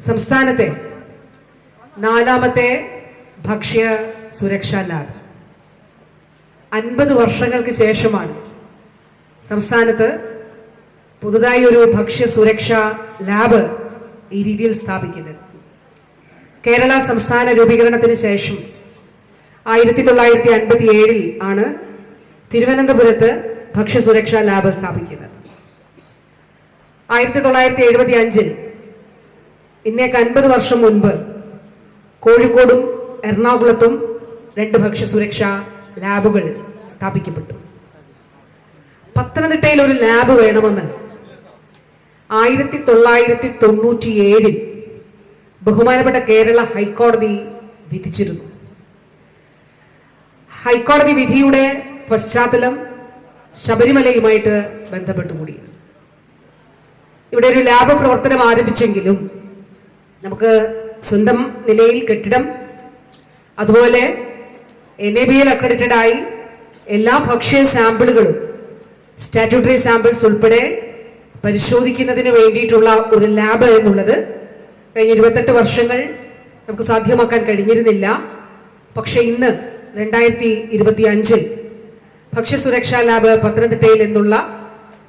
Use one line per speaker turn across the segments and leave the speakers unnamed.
സംസ്ഥാനത്തെ നാലാമത്തെ ഭക്ഷ്യ സുരക്ഷാ ലാബ്. അൻപത് വർഷങ്ങൾക്ക് ശേഷമാണ് സംസ്ഥാനത്ത് പുതുതായി ഒരു ഭക്ഷ്യ സുരക്ഷാ ലാബ് ഈ രീതിയിൽ സ്ഥാപിക്കുന്നത്. കേരള സംസ്ഥാന രൂപീകരണത്തിന് ശേഷം ആയിരത്തി തൊള്ളായിരത്തി അൻപത്തി ഏഴിൽ ആണ് തിരുവനന്തപുരത്ത് ഭക്ഷ്യ സുരക്ഷാ ലാബ് സ്ഥാപിക്കുന്നത്. ആയിരത്തി തൊള്ളായിരത്തി എഴുപത്തി അഞ്ചിൽ ഇന്നേക്ക് അൻപത് വർഷം മുൻപ് കോഴിക്കോടും എറണാകുളത്തും രണ്ട് ഭക്ഷ്യസുരക്ഷാ ലാബുകൾ സ്ഥാപിക്കപ്പെട്ടു. പത്തനംതിട്ടയിൽ ഒരു ലാബ് വേണമെന്ന് ആയിരത്തി തൊള്ളായിരത്തി തൊണ്ണൂറ്റി ഏഴിൽ ബഹുമാനപ്പെട്ട കേരള ഹൈക്കോടതി വിധിച്ചിരുന്നു. ഹൈക്കോടതി വിധിയുടെ പശ്ചാത്തലം ശബരിമലയുമായിട്ട് ബന്ധപ്പെട്ടുകൂടി ഇവിടെ ഒരു ലാബ് പ്രവർത്തനം ആരംഭിച്ചെങ്കിലും നമുക്ക് സ്വന്തം നിലയിൽ കെട്ടിടം അതുപോലെ N A B L accredited ആയി എല്ലാ ഭക്ഷ്യ സാമ്പിളുകളും സ്റ്റാറ്റ്യൂട്ടറി സാമ്പിൾസ് ഉൾപ്പെടെ പരിശോധിക്കുന്നതിന് വേണ്ടിയിട്ടുള്ള ഒരു ലാബ് എന്നുള്ളത് കഴിഞ്ഞ ഇരുപത്തെട്ട് വർഷങ്ങൾ നമുക്ക് സാധ്യമാക്കാൻ കഴിഞ്ഞിരുന്നില്ല. പക്ഷെ ഇന്ന് രണ്ടായിരത്തി ഇരുപത്തി അഞ്ചിൽ ഭക്ഷ്യസുരക്ഷാ ലാബ് പത്തനംതിട്ടയിൽ എന്നുള്ള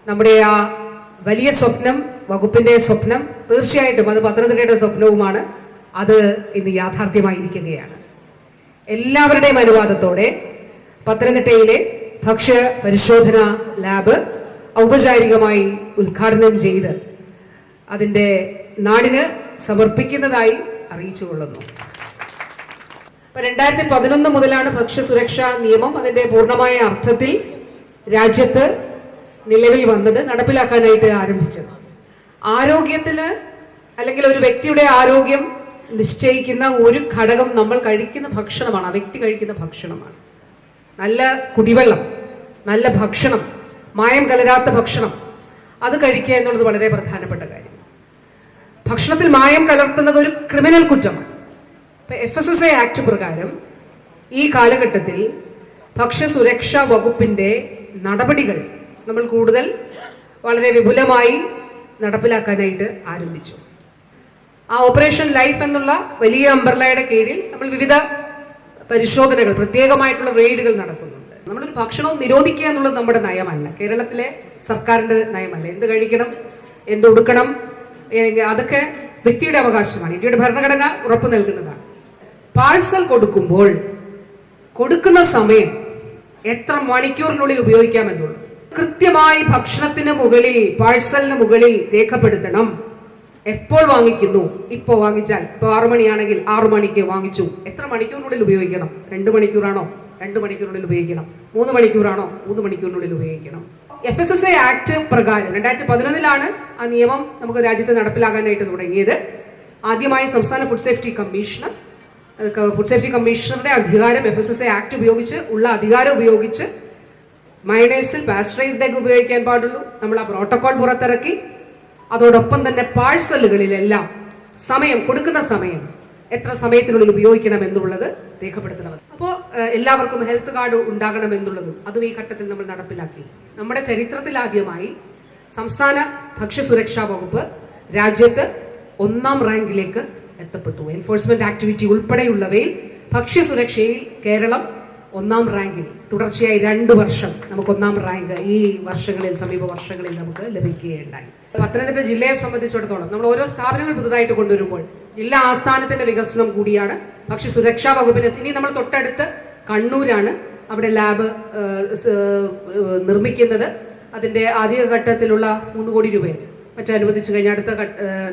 നമ്മുടെ ആ വലിയ സ്വപ്നം വകുപ്പിന്റെ സ്വപ്നം തീർച്ചയായിട്ടും അത് പത്തനംതിട്ടയുടെ സ്വപ്നവുമാണ്. അത് ഇന്ന് യാഥാർത്ഥ്യമായിരിക്കുകയാണ്. എല്ലാവരുടെയും അനുവാദത്തോടെ പത്തനംതിട്ടയിലെ ഭക്ഷ്യ പരിശോധന ലാബ് ഔപചാരികമായി ഉദ്ഘാടനം ചെയ്ത് അതിന്റെ നാടിന് സമർപ്പിക്കുന്നതായി അറിയിച്ചുകൊള്ളുന്നു ഇപ്പം രണ്ടായിരത്തി പതിനൊന്ന് മുതലാണ് ഭക്ഷ്യസുരക്ഷാ നിയമം അതിന്റെ പൂർണമായ അർത്ഥത്തിൽ രാജ്യത്ത് നിലവിൽ വന്നത് നടപ്പിലാക്കാനായിട്ട് ആരംഭിച്ചത്. ആരോഗ്യത്തിന് അല്ലെങ്കിൽ ഒരു വ്യക്തിയുടെ ആരോഗ്യം നിശ്ചയിക്കുന്ന ഒരു ഘടകം നമ്മൾ കഴിക്കുന്ന ഭക്ഷണമാണ്. ആ വ്യക്തി കഴിക്കുന്ന ഭക്ഷണമാണ്. നല്ല കുടിവെള്ളം നല്ല ഭക്ഷണം മായം കലരാത്ത ഭക്ഷണം അത് കഴിക്കുക എന്നുള്ളത് വളരെ പ്രധാനപ്പെട്ട കാര്യം. ഭക്ഷണത്തിൽ മായം കലർത്തുന്നത് ഒരു ക്രിമിനൽ കുറ്റമാണ്. ഇപ്പം F S S A act പ്രകാരം ഈ കാലഘട്ടത്തിൽ ഭക്ഷ്യസുരക്ഷാ വകുപ്പിന്റെ നടപടികൾ നമ്മൾ കൂടുതൽ വളരെ വിപുലമായി നടപ്പിലാക്കാനായിട്ട് ആരംഭിച്ചു. ആ ഓപ്പറേഷൻ ലൈഫ് എന്നുള്ള വലിയ അംബർലയുടെ കീഴിൽ നമ്മൾ വിവിധ പരിശോധനകൾ പ്രത്യേകമായിട്ടുള്ള റെയ്ഡുകൾ നടക്കുന്നുണ്ട്. നമ്മളൊരു ഭക്ഷണവും നിരോധിക്കുക എന്നുള്ളത് നമ്മുടെ നയമല്ല. കേരളത്തിലെ സർക്കാരിന്റെ നയമല്ല. എന്ത് കഴിക്കണം എന്ത് ഉടുക്കണം അതൊക്കെ വ്യക്തിയുടെ അവകാശമാണ്. ഇന്ത്യയുടെ ഭരണഘടന ഉറപ്പു നൽകുന്നതാണ്. പാഴ്സൽ കൊടുക്കുമ്പോൾ കൊടുക്കുന്ന സമയം എത്ര മണിക്കൂറിനുള്ളിൽ ഉപയോഗിക്കാമെന്നുള്ളത് കൃത്യമായി ഭക്ഷണത്തിന് മുകളിൽ പാഴ്സലിന് മുകളിൽ രേഖപ്പെടുത്തണം. എപ്പോൾ വാങ്ങിക്കുന്നു? ഇപ്പോൾ വാങ്ങിച്ചാൽ ഇപ്പോൾ ആറു മണിയാണെങ്കിൽ ആറു മണിക്ക് വാങ്ങിച്ചു. എത്ര മണിക്കൂറിനുള്ളിൽ ഉപയോഗിക്കണം? രണ്ട് മണിക്കൂറാണോ? രണ്ട് മണിക്കൂറിനുള്ളിൽ ഉപയോഗിക്കണം. മൂന്ന് മണിക്കൂറാണോ? മൂന്ന് മണിക്കൂറിനുള്ളിൽ ഉപയോഗിക്കണം. F S S A act പ്രകാരം രണ്ടായിരത്തി പതിനൊന്നിലാണ് ആ നിയമം നമുക്ക് രാജ്യത്ത് നടപ്പിലാകാനായിട്ട് തുടങ്ങിയത്. ആദ്യമായി സംസ്ഥാന food safety commissioner food safety കമ്മീഷണറുടെ അധികാരം F S S A act ഉപയോഗിച്ച് ഉള്ള അധികാരം ഉപയോഗിച്ച് മയണൈസിൽ പാസ്റ്ററൈസ്ഡ് എഗ് ഉപയോഗിക്കാൻ പാടുള്ളൂ. നമ്മൾ ആ പ്രോട്ടോകോൾ പുറത്തിറക്കി. അതോടൊപ്പം തന്നെ പാഴ്സലുകളിലെല്ലാം സമയം കൊടുക്കുന്ന സമയം എത്ര സമയത്തിനുള്ളിൽ ഉപയോഗിക്കണം എന്നുള്ളത് രേഖപ്പെടുത്തണം അപ്പോൾ എല്ലാവർക്കും ഹെൽത്ത് കാർഡ് ഉണ്ടാകണം എന്നുള്ളതും അതും ഈ ഘട്ടത്തിൽ നമ്മൾ നടപ്പിലാക്കി. നമ്മുടെ ചരിത്രത്തിൽ ആദ്യമായി സംസ്ഥാന ഭക്ഷ്യസുരക്ഷാ വകുപ്പ് രാജ്യത്ത് ഒന്നാം റാങ്കിലേക്ക് എത്തപ്പെട്ടു. എൻഫോഴ്സ്മെന്റ് ആക്ടിവിറ്റി ഉൾപ്പെടെയുള്ളവയിൽ ഭക്ഷ്യസുരക്ഷയിൽ കേരളം ഒന്നാം റാങ്കിൽ തുടർച്ചയായി രണ്ട് വർഷം നമുക്ക് ഒന്നാം റാങ്ക് ഈ വർഷങ്ങളിൽ സമീപ വർഷങ്ങളിൽ നമുക്ക് ലഭിക്കുകയുണ്ടായി. പത്തനംതിട്ട ജില്ലയെ സംബന്ധിച്ചിടത്തോളം നമ്മൾ ഓരോ സ്ഥാപനങ്ങൾ പുതുതായിട്ട് കൊണ്ടുവരുമ്പോൾ ജില്ലാ ആസ്ഥാനത്തിന്റെ വികസനം കൂടിയാണ്. പക്ഷെ സുരക്ഷാ വകുപ്പിന് ഇനി നമ്മൾ തൊട്ടടുത്ത് കണ്ണൂരാണ് അവിടെ ലാബ് നിർമ്മിക്കുന്നത്. ആദ്യ ഘട്ടത്തിലുള്ള മൂന്ന് കോടി രൂപയെ മറ്റേ അനുവദിച്ചു കഴിഞ്ഞ അടുത്ത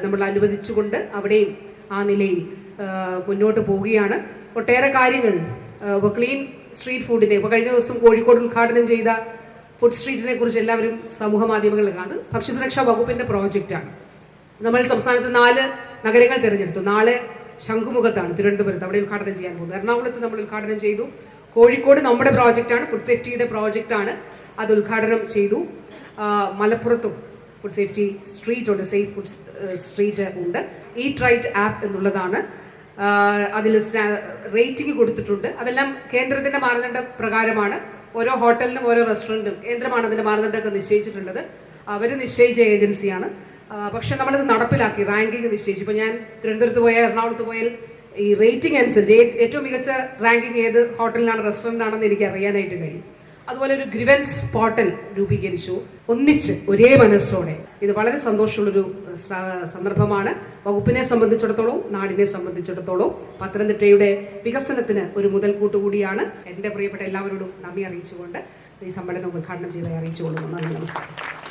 നമ്മൾ അനുവദിച്ചുകൊണ്ട് അവിടെയും ആ നിലയിൽ മുന്നോട്ട് പോവുകയാണ്. ഒട്ടേറെ കാര്യങ്ങൾ ക്ലീൻ സ്ട്രീറ്റ് ഫുഡിനെ ഇപ്പോൾ കഴിഞ്ഞ ദിവസം കോഴിക്കോട് ഉദ്ഘാടനം ചെയ്ത ഫുഡ് സ്ട്രീറ്റിനെ കുറിച്ച് എല്ലാവരും സമൂഹ മാധ്യമങ്ങളിൽ കാണും. ഭക്ഷ്യസുരക്ഷാ വകുപ്പിന്റെ പ്രോജക്റ്റാണ് നമ്മൾ സംസ്ഥാനത്ത് നാല് നഗരങ്ങൾ തിരഞ്ഞെടുത്തു. നാളെ ശംഖുമുഖത്താണ് തിരുവനന്തപുരത്ത് അവിടെ ഉദ്ഘാടനം ചെയ്യാൻ പോകുന്നത്. എറണാകുളത്ത് നമ്മൾ ഉദ്ഘാടനം ചെയ്തു. കോഴിക്കോട് നമ്മുടെ പ്രോജക്റ്റാണ് ഫുഡ് സേഫ്റ്റിയുടെ പ്രോജക്റ്റാണ് അത് ഉദ്ഘാടനം ചെയ്തു. മലപ്പുറത്തും ഫുഡ് സേഫ്റ്റി സ്ട്രീറ്റ് ഉണ്ട്. സേഫ് ഫുഡ് സ്ട്രീറ്റ് ഉണ്ട്. ഈറ്റ് റൈറ്റ് ആപ്പ് എന്നുള്ളതാണ് അതിൽ റേറ്റിംഗ് കൊടുത്തിട്ടുണ്ട്. അതെല്ലാം കേന്ദ്രത്തിന്റെ മാനദണ്ഡ പ്രകാരമാണ്. ഓരോ ഹോട്ടലിനും ഓരോ റെസ്റ്റോറന്റും കേന്ദ്രമാണ് അതിന്റെ മാനദണ്ഡമൊക്കെ നിശ്ചയിച്ചിട്ടുള്ളത്. അവർ നിശ്ചയിച്ച ഏജൻസിയാണ്. പക്ഷെ നമ്മളിത് നടപ്പിലാക്കി റാങ്കിങ് നിശ്ചയിച്ചു. ഇപ്പോൾ ഞാൻ തിരുവനന്തപുരത്ത് പോയാൽ എറണാകുളത്ത് പോയാൽ ഈ റേറ്റിംഗ് അനുസരിച്ച് ഏറ്റവും മികച്ച റാങ്കിങ് ഏത് ഹോട്ടലിലാണ് റെസ്റ്റോറന്റ് ആണെന്ന് എനിക്ക് അറിയാനായിട്ട് കഴിയും. അതുപോലെ ഒരു ഗ്രിവൻസ് പോർട്ടൽ രൂപീകരിച്ചു. ഒന്നിച്ച് ഒരേ മനസ്സോടെ. ഇത് വളരെ സന്തോഷമുള്ളൊരു സന്ദർഭമാണ്. വകുപ്പിനെ സംബന്ധിച്ചിടത്തോളം നാടിനെ സംബന്ധിച്ചിടത്തോളം പത്തനംതിട്ടയുടെ വികസനത്തിന് ഒരു മുതൽക്കൂട്ട് കൂടിയാണ്. എന്റെ പ്രിയപ്പെട്ട എല്ലാവരോടും നന്ദി അറിയിച്ചുകൊണ്ട് ഈ സമ്മേളനം ഉദ്ഘാടനം ചെയ്തതായി അറിയിച്ചുകൊള്ളുന്നു. നന്ദി നമസ്കാരം.